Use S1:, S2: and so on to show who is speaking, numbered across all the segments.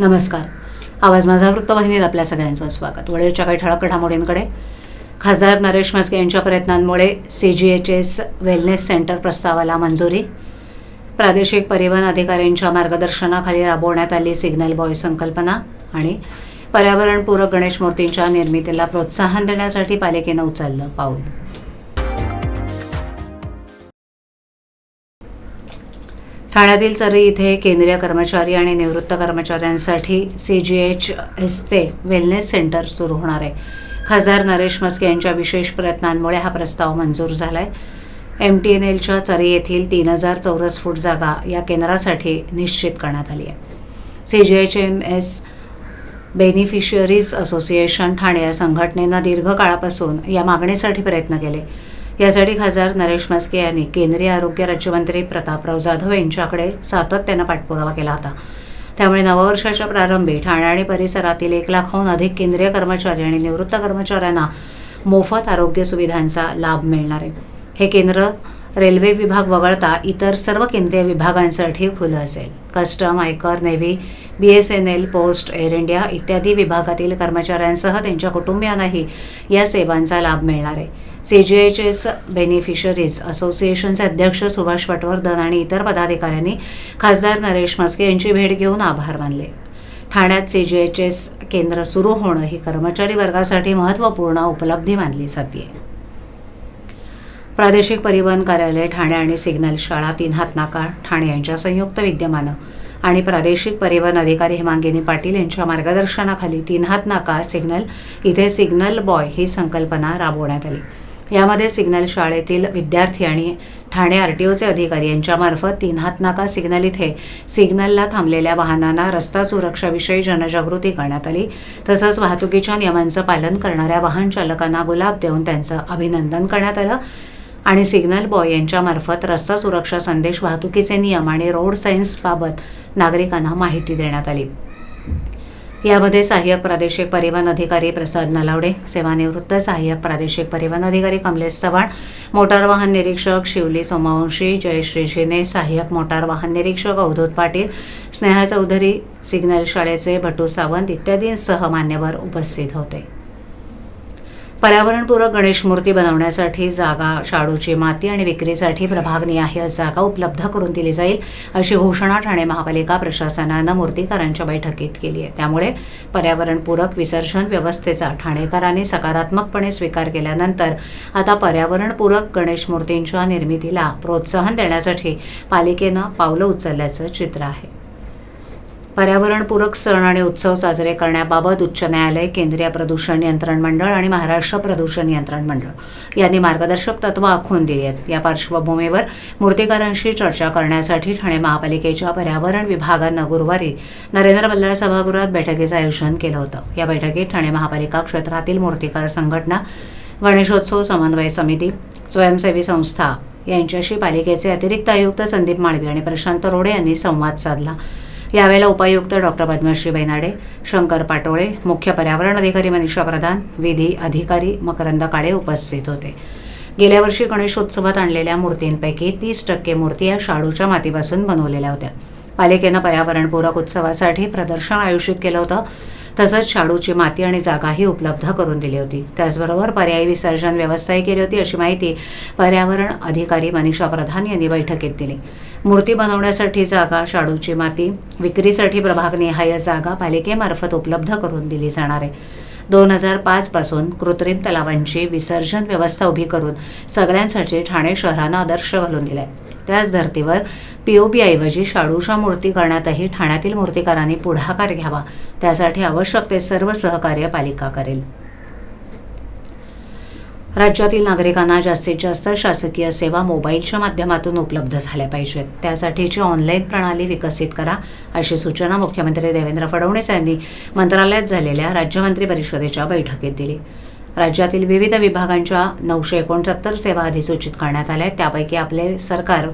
S1: नमस्कार. आवाज माझा वृत्तवाहिनीत आपल्या सगळ्यांचं स्वागत. वडीलच्या काही ठळक घडामोडींकडे. खासदार नरेश म्हस्के यांच्या प्रयत्नांमुळे C G H S wellness centre प्रस्तावाला मंजुरी. प्रादेशिक परिवहन अधिकाऱ्यांच्या मार्गदर्शनाखाली राबवण्यात आली सिग्नल बॉय संकल्पना आणि पर्यावरणपूरक गणेश मूर्तींच्या निर्मितीला प्रोत्साहन देण्यासाठी पालिकेनं उचललं पाऊल. ठाण्यातील चरी इथे केंद्रीय कर्मचारी आणि निवृत्त कर्मचाऱ्यांसाठी सी जी एच एसचे वेलनेस सेंटर सुरू होणार आहे. खासदार नरेश मस्के यांच्या विशेष प्रयत्नांमुळे हा प्रस्ताव मंजूर झाला आहे एम टी एन एलच्या चरी येथील तीन हजार चौरस फूट जागा या केंद्रासाठी निश्चित करण्यात आली आहे. C G H M S beneficiaries association Thane या संघटनेनं दीर्घकाळापासून या मागणीसाठी प्रयत्न केले. यासाठी खासदार नरेश म्हस्के यांनी केंद्रीय आरोग्य राज्यमंत्री प्रतापराव जाधव यांच्याकडे सातत्यानं पाठपुरावा केला होता. त्यामुळे नववर्षाच्या प्रारंभी ठाणे आणि परिसरातील एक लाखाहून अधिक केंद्रीय कर्मचारी आणि निवृत्त कर्मचाऱ्यांना मोफत आरोग्य सुविधांचा लाभ मिळणार आहे. हे केंद्र रेल्वे विभाग वगळता इतर सर्व केंद्रीय विभागांसाठी खुलं असेल. कस्टम आयकर navy B S N L post air India इत्यादी विभागातील कर्मचाऱ्यांसह त्यांच्या कुटुंबियांनाही या सेवांचा लाभ मिळणार आहे. C G H S beneficiaries असोसिएशनचे अध्यक्ष सुभाष पटवर्धन आणि इतर पदाधिकाऱ्यांनी खासदार नरेश म्हस्के यांची भेट घेऊन आभार मानले. ठाण्यात सी जी एच एस केंद्र सुरू होणं ही कर्मचारी वर्गासाठी महत्त्वपूर्ण उपलब्धी मानली जाते प्रादेशिक परिवहन कार्यालय ठाणे आणि सिग्नल शाळा तीन हात नाका ठाणे यांच्या संयुक्त विद्यमानं आणि प्रादेशिक परिवहन अधिकारी हेमांगिनी पाटील यांच्या मार्गदर्शनाखाली तीन हात नाका सिग्नल इथे सिग्नल बॉय ही संकल्पना राबवण्यात आली. यामध्ये सिग्नल शाळेतील विद्यार्थी आणि ठाणे आर टी ओचे अधिकारी यांच्यामार्फत तीन हात नाका सिग्नल इथे सिग्नलला थांबलेल्या वाहनांना रस्ता सुरक्षाविषयी जनजागृती करण्यात आली. तसंच वाहतुकीच्या नियमांचं पालन करणाऱ्या वाहन चालकांना गुलाब देऊन त्यांचं अभिनंदन करण्यात आलं. आणि सिग्नल बॉय यांच्यामार्फत रस्ता सुरक्षा संदेश वाहतुकीचे नियम आणि रोड सायन्सबाबत नागरिकांना माहिती देण्यात आली. यामध्ये सहाय्यक प्रादेशिक परिवहन अधिकारी प्रसाद नलावडे सेवानिवृत्त सहाय्यक प्रादेशिक परिवहन अधिकारी कमलेश चव्हाण मोटार वाहन निरीक्षक शिवली सोमवंशी जयश्री शिने सहाय्यक मोटार वाहन निरीक्षक अवधूत पाटील स्नेहा चौधरी सिग्नल शाळेचे भटू सावंत इत्यादींसह मान्यवर उपस्थित होते. पर्यावरणपूरक गणेश मूर्ती बनवण्यासाठी जागा शाडूची माती आणि विक्रीसाठी प्रभागनिहाय जागा उपलब्ध करून दिली जाईल अशी घोषणा ठाणे महापालिका प्रशासनानं मूर्तीकारांच्या बैठकीत केली आहे. त्यामुळे पर्यावरणपूरक विसर्जन व्यवस्थेचा ठाणेकरांनी सकारात्मकपणे स्वीकार केल्यानंतर आता पर्यावरणपूरक गणेश मूर्तींच्या निर्मितीला प्रोत्साहन देण्यासाठी पालिकेनं पावलं उचलल्याचं चित्र आहे. पर्यावरणपूरक सण आणि उत्सव साजरे करण्याबाबत उच्च न्यायालय केंद्रीय प्रदूषण नियंत्रण मंडळ आणि महाराष्ट्र प्रदूषण नियंत्रण मंडळ यांनी मार्गदर्शक तत्व आखून दिली आहेत. या पार्श्वभूमीवर मूर्तीकारांशी चर्चा करण्यासाठी ठाणे महापालिकेच्या पर्यावरण विभागानं गुरुवारी नरेंद्र बल्लाळ सभागृहात बैठकीचं आयोजन केलं होतं. या बैठकीत ठाणे महापालिका क्षेत्रातील मूर्तिकार संघटना गणेशोत्सव समन्वय समिती स्वयंसेवी संस्था यांच्याशी पालिकेचे अतिरिक्त आयुक्त संदीप माळवी आणि प्रशांत रोडे यांनी संवाद साधला. यावेळेला उपायुक्त डॉक्टर पद्मश्री बैनाडे शंकर पाटोळे मुख्य पर्यावरण अधिकारी मनीषा प्रधान विधी अधिकारी मकरंद काळे उपस्थित होते. गेल्या वर्षी गणेशोत्सवात आणलेल्या मूर्तींपैकी तीस टक्के मूर्ती या शाडूच्या मातीपासून बनवलेल्या होत्या. पालिकेनं पर्यावरणपूरक उत्सवासाठी प्रदर्शन आयोजित केलं होतं. तसंच शाडूची माती आणि जागाही उपलब्ध करून दिली होती. त्याचबरोबर पर्यायी विसर्जन व्यवस्थाही केली होती अशी माहिती पर्यावरण अधिकारी मनीषा प्रधान यांनी बैठकीत दिली. मूर्ती बनवण्यासाठी जागा शाडूची माती विक्रीसाठी प्रभागनिहाय जागा पालिकेमार्फत उपलब्ध करून दिली जाणार आहे. दोन हजार पाचपासून कृत्रिम तलावांची विसर्जन व्यवस्था उभी करून सगळ्यांसाठी ठाणे शहरानं आदर्श घालून दिलाय. त्याच धर्तीवर पीओबीऐवजी शाडूच्या मूर्ती करण्यातही ठाण्यातील मूर्तिकारांनी पुढाकार घ्यावा. त्यासाठी आवश्यक ते सर्व सहकार्य पालिका करेल. राज्यातील नागरिकांना जास्तीत जास्त शासकीय सेवा मोबाईलच्या माध्यमातून उपलब्ध झाल्या पाहिजेत. त्यासाठीची ऑनलाईन प्रणाली विकसित करा अशी सूचना मुख्यमंत्री देवेंद्र फडणवीस यांनी मंत्रालयात झालेल्या राज्यमंत्री परिषदेच्या बैठकीत दिली. राज्यातील विविध विभागांच्या नऊशे एकोणसत्तर सेवा अधिसूचित करण्यात आल्या आहेत. त्यापैकी आपले सरकार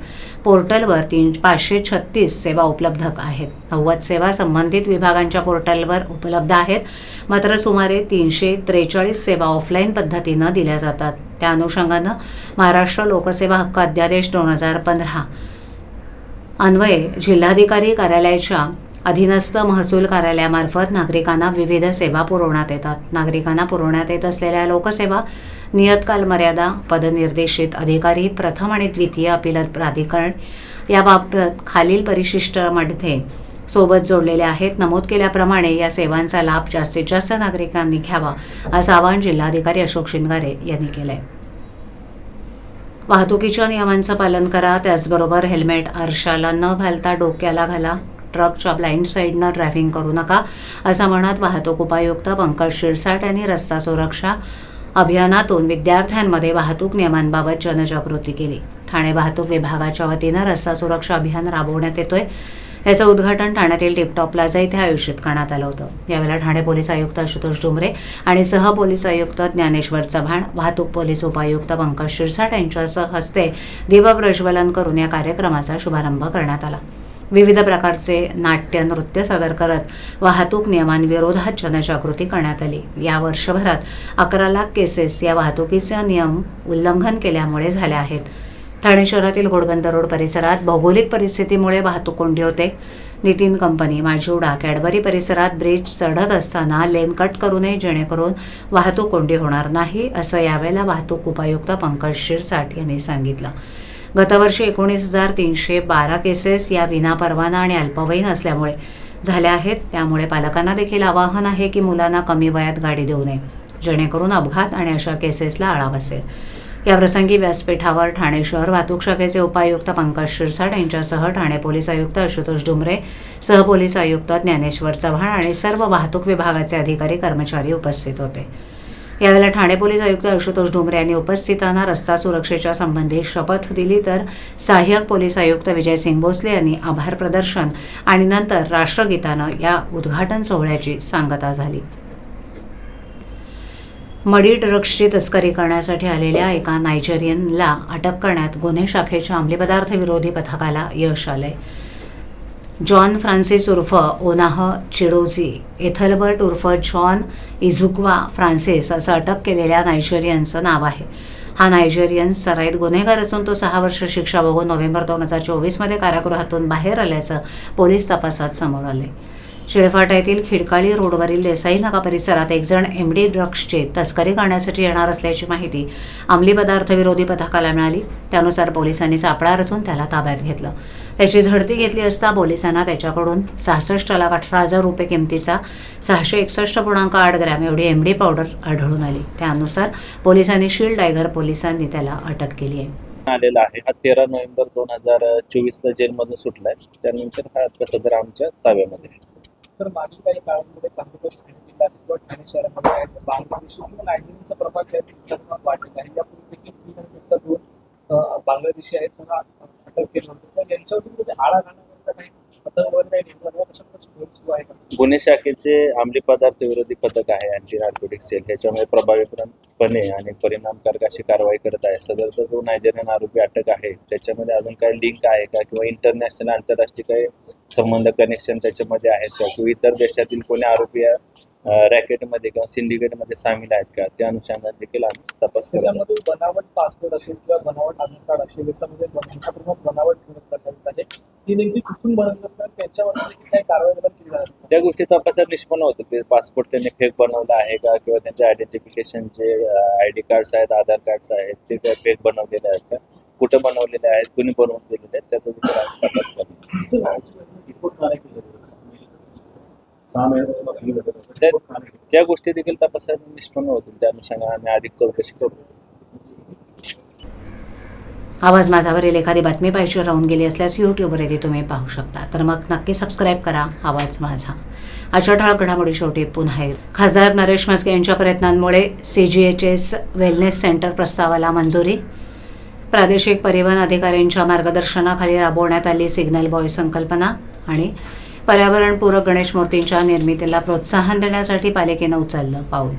S1: पोर्टलवर तीन पाचशे छत्तीस सेवा उपलब्ध आहेत. नव्वद सेवा संबंधित विभागांच्या पोर्टलवर उपलब्ध आहेत. मात्र सुमारे तीनशे त्रेचाळीस सेवा ऑफलाईन पद्धतीनं दिल्या जातात. त्या अनुषंगानं महाराष्ट्र लोकसेवा हक्क अध्यादेश दोन हजार पंधरा अन्वये जिल्हाधिकारी कार्यालयाच्या अधीनस्थ महसूल कार्यालयामार्फत नागरिकांना विविध सेवा पुरवण्यात येतात. नागरिकांना पुरवण्यात येत असलेल्या लोकसेवा नियतकाल मर्यादा पदनिर्देशित अधिकारी प्रथम आणि द्वितीय अपील प्राधिकरण याबाबत खालील परिशिष्टमध्ये सोबत जोडलेले आहेत. नमूद केल्याप्रमाणे या सेवांचा लाभ जास्तीत जास्त नागरिकांनी घ्यावा असं आवाहन जिल्हाधिकारी अशोक शिंगारे यांनी केलं आहे वाहतुकीच्या नियमांचं पालन करा त्याचबरोबर हेल्मेट आरशाला न घालता डोक्याला घाला. ट्रकच्या ब्लाइंड साईडनं ड्रायव्हिंग करू नका असं म्हणत वाहतूक उपायुक्त पंकज शिरसाट यांनी रस्ता सुरक्षा अभियानातून विद्यार्थ्यांमध्ये वाहतूक नियमांबाबत जनजागृती केली. ठाणे वाहतूक विभागाच्या वतीनं रस्ता सुरक्षा अभियान राबवण्यात येतोय. याचं उद्घाटन ठाण्यातील टिपटॉप प्लाझा इथे आयोजित करण्यात आलं होतं. यावेळेला ठाणे पोलीस आयुक्त आशुतोष डुमरे आणि सह पोलीस आयुक्त ज्ञानेश्वर चव्हाण वाहतूक पोलीस उपायुक्त पंकज शिरसाट यांच्यासह हस्ते दीपप्रज्वलन करून या कार्यक्रमाचा शुभारंभ करण्यात आला. विविध प्रकारचे नाट्य नृत्य सादर करत वाहतूक नियमांविरोधात जनजागृती करण्यात आली. या वर्षभरात अकरा लाख केसेस या वाहतुकीचा नियम उल्लंघन केल्यामुळे झाल्या आहेत. ठाणे शहरातील घोडबंदर रोड परिसरात भौगोलिक परिस्थितीमुळे वाहतूक कोंडी होते. नितीन कंपनी माजिवडा कॅडबरी परिसरात ब्रिज चढत असताना लेन कट करू नये जेणेकरून वाहतूक कोंडी होणार नाही असं यावेळेला वाहतूक उपायुक्त पंकज शिरसाट यांनी सांगितलं. गतवर्षी एकोणीस हजार तीनशे बारा केसेस या विनापरवाना आणि अल्पवयीन असल्यामुळे झाल्या आहेत. त्यामुळे पालकांना देखील आवाहन आहे की मुलांना कमी वयात गाडी देऊ नये जेणेकरून अपघात आणि अशा केसेसला आळा बसेल. याप्रसंगी व्यासपीठावर ठाणे शहर वाहतूक शाखेचे उपायुक्त पंकज शिरसाट यांच्यासह ठाणे पोलीस आयुक्त आशुतोष डुमरे सहपोलीस आयुक्त ज्ञानेश्वर चव्हाण आणि सर्व वाहतूक विभागाचे अधिकारी कर्मचारी उपस्थित होते. यावेळेला ठाणे पोलीस आयुक्त आशुतोष डोंबरे यांनी उपस्थितांना रस्ता सुरक्षेच्या संबंधी शपथ दिली तर सहाय्यक पोलीस आयुक्त विजय सिंग भोसले यांनी आभार प्रदर्शन आणि नंतर राष्ट्रगीतानं या उद्घाटन सोहळ्याची सांगता झाली. मडी ड्रग्सची तस्करी करण्यासाठी आलेल्या एका नायजेरियनला अटक करण्यात गुन्हे शाखेच्या अंमली पदार्थ विरोधी पथकाला यश आलंय. जॉन फ्रान्सिस उर्फ ओनाह चिडोझी एथलबर्ट उर्फ जॉन इझुक्वा फ्रान्सिस असं अटक केलेल्या नायजेरियनचं नाव आहे. हा नायजेरियन सराईत गुन्हेगार असून तो सहा वर्ष शिक्षा बघून नोव्हेंबर दोन हजार चोवीसमध्ये कारागृहातून बाहेर आल्याचं पोलीस तपासात समोर आले. शिळफाटा येथील खिडकाळी रोडवरील देसाई नाका परिसरात एकजण एम डी ड्रग्सची तस्करी करण्यासाठी येणार असल्याची माहिती अंमली पदार्थ विरोधी पथकाला मिळाली. त्यानुसार पोलिसांनी सापळा रचून त्याला ताब्यात घेतलं. त्याची झडती घेतली असता पोलिसांना त्याच्याकडून सहासष्ट लाख अठरा हजार रुपये किमतीचा सहाशे एकसष्ट पूर्णांक आठ ग्रॅम एवढी एम डी पावडर आढळून आली. त्यानुसार पोलिसांनी शील्ड टायगर पोलिसांनी त्याला अटक केली आहे.
S2: आलेला आहे. हा तेरा नोव्हेंबर दोन हजार चोवीस ला जेलमधून सुटलाय. त्यानंतर हा आता सदर आमच्या ताब्यामध्ये आहे.
S3: तर मागील काही काळामध्ये कामगार ठाणे जिल्हा असेल किंवा ठाणे शहरामध्ये आहे तर बांगलादेशी नायजेरियनचा प्रभाव आहे. यापूर्वी देखील तीन आणि नंतर दोन अं, बांगलादेशी आहेत.
S2: गुन्हे शाखेचे अंमली पदार्थ विरोधी पथक आहे अँटी नार्कोटिक सेल ह्याच्यामुळे प्रभावीपणे आणि परिणामकारक अशी कारवाई करत आहे. सदरचा जो नायजेरियन आरोपी अटक आहे. त्याच्यामध्ये अजून काही लिंक आहे का किंवा इंटरनॅशनल आंतरराष्ट्रीय काही संबंध कनेक्शन त्याच्यामध्ये आहेत का? किंवा इतर देशातील कोणी आरोपी रॅकेटमध्ये किंवा सिंडिकेटमध्ये सामील आहेत का? त्या अनुषंगाने देखील आम्ही तपास.
S3: त्यामध्ये बनावट पासपोर्ट असेल किंवा बनावट आधार कार्ड असेल याच्यामध्ये मोठ्या प्रमाणात बनावट ठेवण्यात करण्यात आहे ती नेमकी कुठून बनवतात? तर त्याच्यावर देखील काही कारवाई वगैरे केली जाते
S2: त्या गोष्टी तपासात निष्पन्न होतं ते पासपोर्ट त्यांनी फेक बनवला आहे का? किंवा त्यांचे आयडेंटिफिकेशनचे आय डी कार्ड्स आहेत आधार कार्ड्स आहेत ते त्या फेक बनवलेले आहेत का? कुठं बनवलेले आहेत? कुणी बनवून दिलेले आहेत? त्याचा देखील आम्ही तपास करतो
S3: सहा महिन्यापासून फ्री
S2: त्या- त्या गोष्टी देखील तपासात निष्पन्न होतील त्या अनुषंगाने आम्ही अधिक चौकशी करू.
S1: आवाज माझावरील एखादी बातमी पाहिजे राहून गेली असल्यास यूट्यूबवर ती तुम्ही पाहू शकता. तर मग नक्की सबस्क्राईब करा आवाज माझा. आजच्या ठळक घडामोडी शेवटी पुन्हा येईल. खासदार नरेश म्हस्के यांच्या प्रयत्नांमुळे C G H S wellness centre प्रस्तावाला मंजुरी. प्रादेशिक परिवहन अधिकाऱ्यांच्या मार्गदर्शनाखाली राबवण्यात आली सिग्नल बॉय संकल्पना आणि पर्यावरणपूरक गणेश मूर्तींच्या निर्मितीला प्रोत्साहन देण्यासाठी पालिकेनं उचललं पाऊल.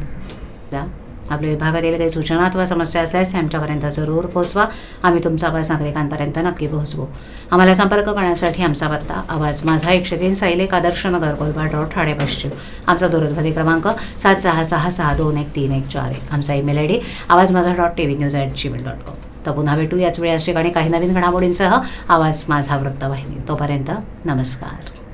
S1: आपल्या विभागातील काही सूचना अथवा समस्या असल्यास आमच्यापर्यंत जरूर पोहोचवा. आम्ही तुमचा आवाज नागरिकांपर्यंत नक्की पोहोचवू. आम्हाला संपर्क करण्यासाठी आमचा पत्ता आवाज माझा एकशे तीन सायलेक आदर्श नगर कोलबाड डॉट ठाणे पश्चिम. आमचा दूरध्वनी क्रमांक सात सहा सहा सहा दोन एक तीन एक चार एक. आमचा ईमेल आय डी आवाज माझा dot T V news at gmail dot com. तर पुन्हा भेटू याच वेळी याच ठिकाणी काही नवीन घडामोडींसह. आवाज माझा वृत्तवाहिनी. तोपर्यंत नमस्कार.